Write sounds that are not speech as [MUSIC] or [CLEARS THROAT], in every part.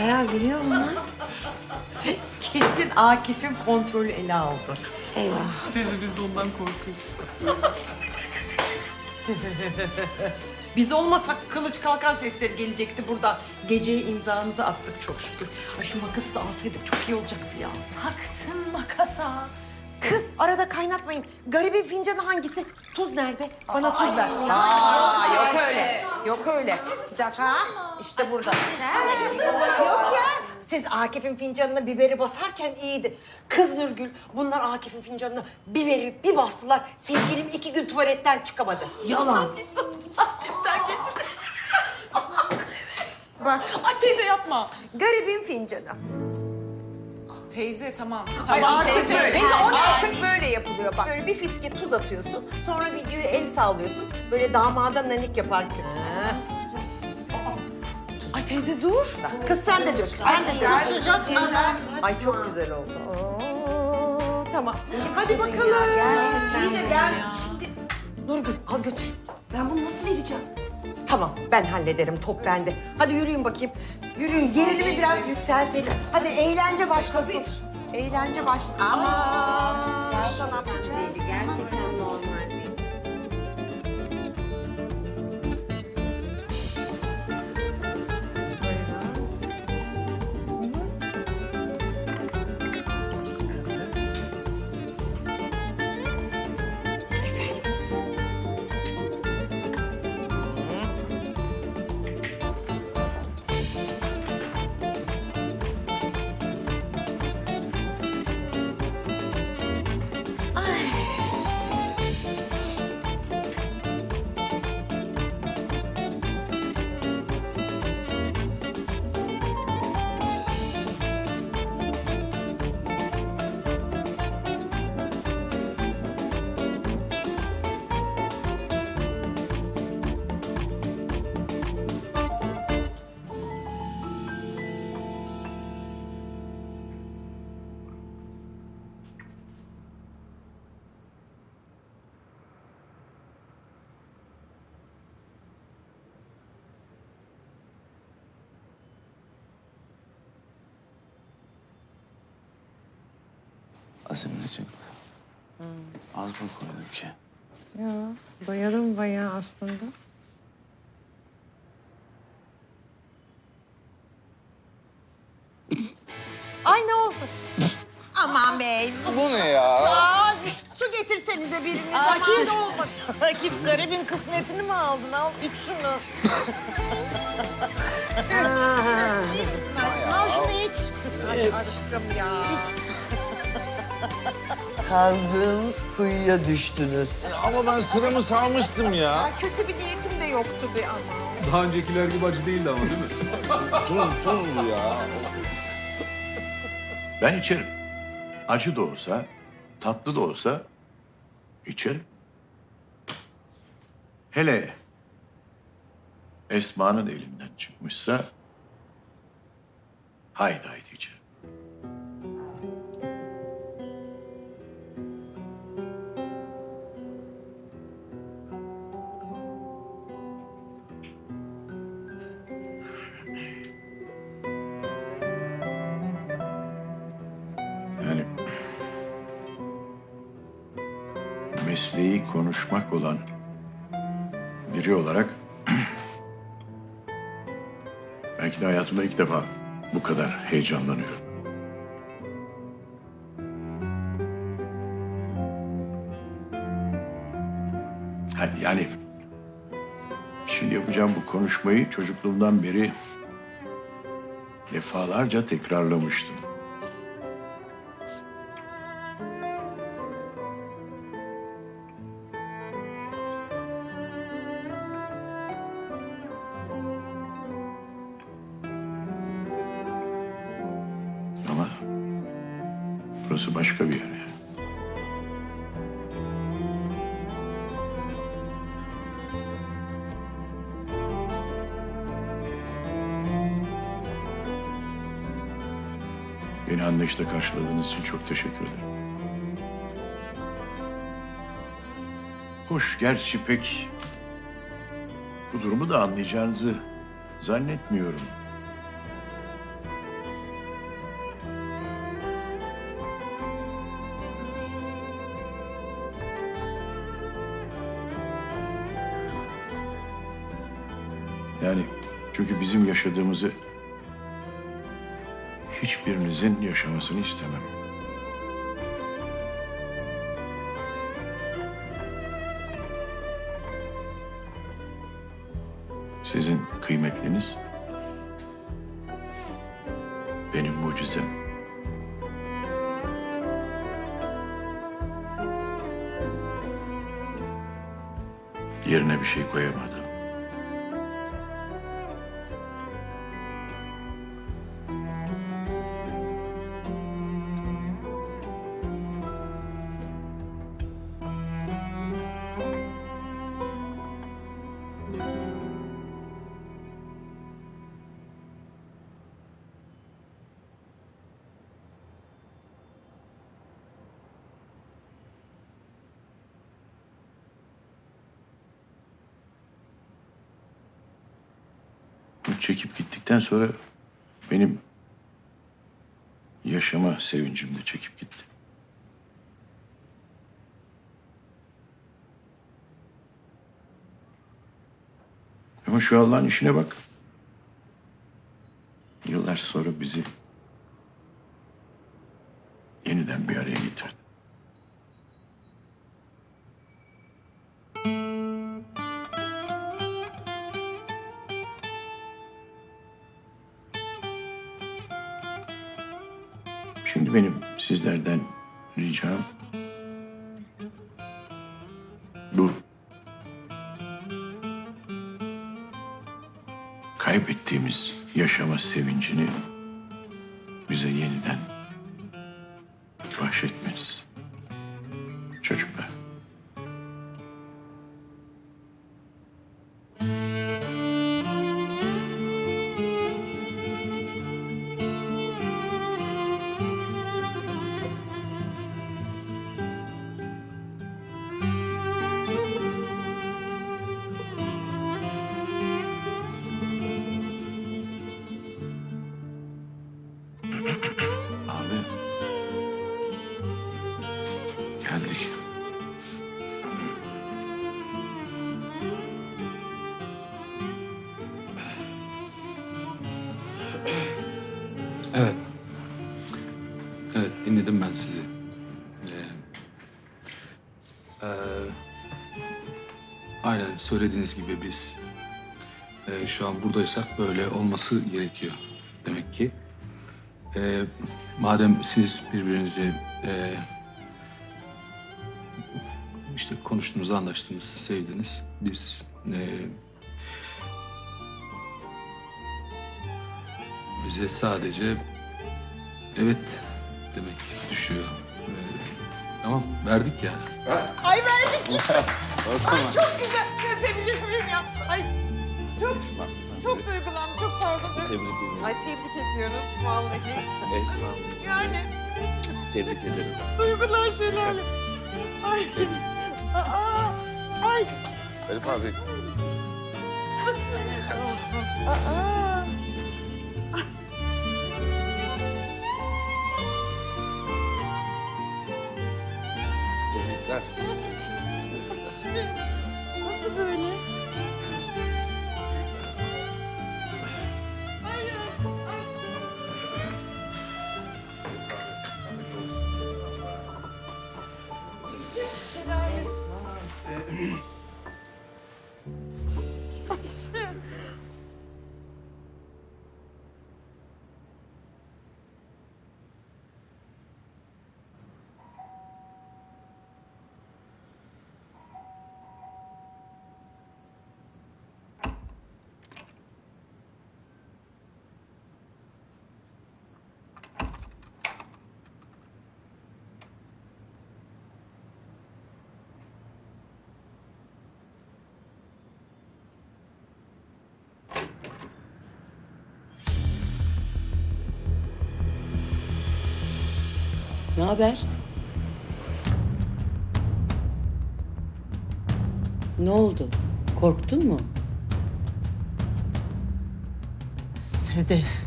Bayağı gülüyor bunlar. [LAUGHS] Kesin Akif'in kontrolü ele aldı. Eyvah. Teyze biz de ondan korkuyoruz. [LAUGHS] Biz olmasak kılıç kalkan sesleri gelecekti burada. Geceye imzamızı attık çok şükür. Ay şu makası da alsaydık çok iyi olacaktı ya. Taktın makasa. Kız arada kaynatmayın. Garibin fincanı hangisi? Tuz nerede? Bana tuz ver. Aa, yok öyle. Yok öyle. Bir dakika. İşte burada. Yok ya. Siz Akif'in fincanına biberi basarken iyiydi. Kız Nurgül, bunlar Akif'in fincanına biberi bir bastılar. Sevgilim iki gün tuvaletten çıkamadı. Yalan. Akif'ten getir. Bak, Ay teyze yapma. garibin fincanı. Teyze tamam. Ay Tamam artık teyze. böyle. Teyze o ne? Artık böyle yapılıyor bak. Böyle bir fiske tuz atıyorsun. Sonra videoyu el sallıyorsun. Böyle damada nanik yapar gibi. Ay teyze dur. Kız sen de dök. Sen de dök. Sıcak Ay çok güzel oldu. Oo, tamam. Hadi bakalım. Yine ben şimdi... Nurgül al götür. Ben bunu nasıl vereceğim? Tamam ben hallederim top bende. Hadi yürüyün bakayım. Yürüyün gerilimi biraz yükseltelim. Hadi eğlence başlasın. Eğlence başlasın. Değiliz. Gerçekten Azimleciğim. Az mı koydum ki? Ya doyalım bayağı aslında. Ay ne oldu? Aman bey. Bu ne ya? Aa, su getirsenize biriniz. Akif. olmadı. Akif garibin kısmetini mi aldın? Al iç şunu. İyi misin aşkım? Al şunu iç. Ay aşkım ya. Kazdığınız kuyuya düştünüz. Ama ben sıramı salmıştım ya. Ya kötü bir niyetim de yoktu be ama. Daha öncekiler gibi acı değildi ama değil mi? [LAUGHS] Tuz, tuz bu ya. Ben içerim. Acı da olsa, tatlı da olsa içerim. Hele Esma'nın elinden çıkmışsa haydi haydi içerim. Mesleği konuşmak olan biri olarak [CLEARS THROAT] belki de hayatımda ilk defa bu kadar heyecanlanıyorum. Yani şimdi yapacağım bu konuşmayı çocukluğumdan beri defalarca tekrarlamıştım. Beni anlayışla karşıladığınız için çok teşekkür ederim. Hoş, gerçi pek bu durumu da anlayacağınızı zannetmiyorum. Yani çünkü bizim yaşadığımızı hiçbirinizin yaşamasını istemem. Sizin kıymetliniz benim mucizem. Yerine bir şey koyamadım. Çekip gittikten sonra benim yaşama sevincim de çekip gitti. Ama şu Allah'ın işine bak. Yıllar sonra bizi yeniden bir araya getirdi. Şimdi benim sizlerden ricam bu kaybettiğimiz yaşama sevincini bize yeniden bahşetmeniz. Evet. Evet dinledim ben sizi. Ee, eee, aynen söylediğiniz gibi biz eee, şu an buradaysak böyle olması gerekiyor demek ki. Eee, madem siz birbirinizi eee, işte konuştunuz, anlaştınız, sevdiniz. Biz eee, bize sadece evet demek düşüyor. Ee, tamam verdik ya. Ay verdik. [LAUGHS] O zaman. Çok güzel. Öpebilir miyim ya? Ay çok çok duygulandım. Çok pardon. Tebrik ederim. Ay tebrik ediyoruz vallahi. Esma. Yani Tebrik ederim. duygular şelale. Ay. Aa, ay. Elif abi. Aa. Tebrikler. Nasıl böyle? Ne haber? Ne oldu? Korktun mu? Sedef,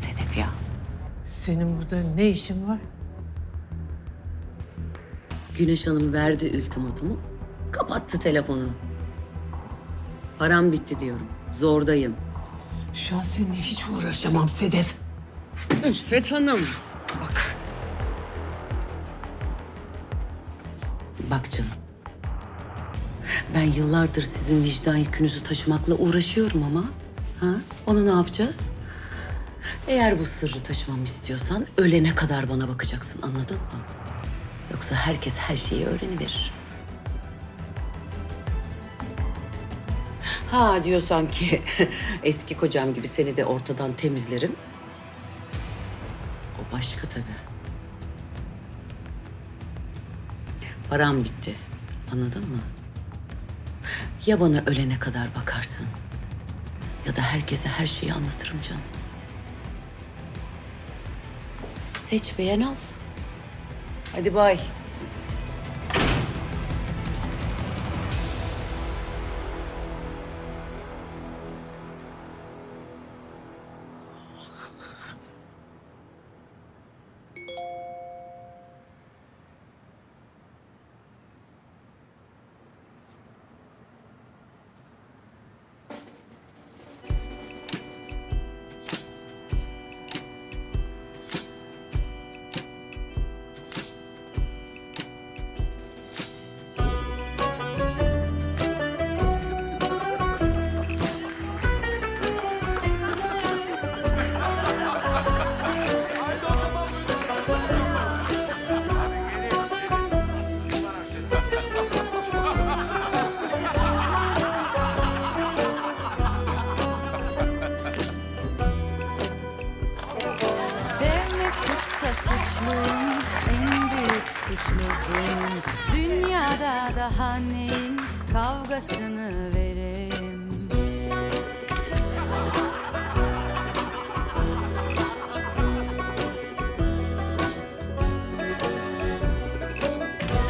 Sedef ya. senin burada ne işin var? Güneş Hanım verdi ultimatomu. Kapattı telefonu. Param bitti diyorum. Zordayım. Şu an seninle hiç uğraşamam Sedef. Üffet Hanım. Ben yıllardır sizin vicdan yükünüzü taşımakla uğraşıyorum ama. Ha? Onu ne yapacağız? Eğer bu sırrı taşımamı istiyorsan ölene kadar bana bakacaksın anladın mı? Yoksa herkes her şeyi öğreniverir. Ha diyorsan ki [LAUGHS] eski kocam gibi seni de ortadan temizlerim. O başka tabii. Param bitti. Anladın mı? Ya bana ölene kadar bakarsın ya da herkese her şeyi anlatırım canım. Seç beğen al. Hadi bay. Suçluyum En büyük suçlu Dünyada daha neyin kavgasını vereyim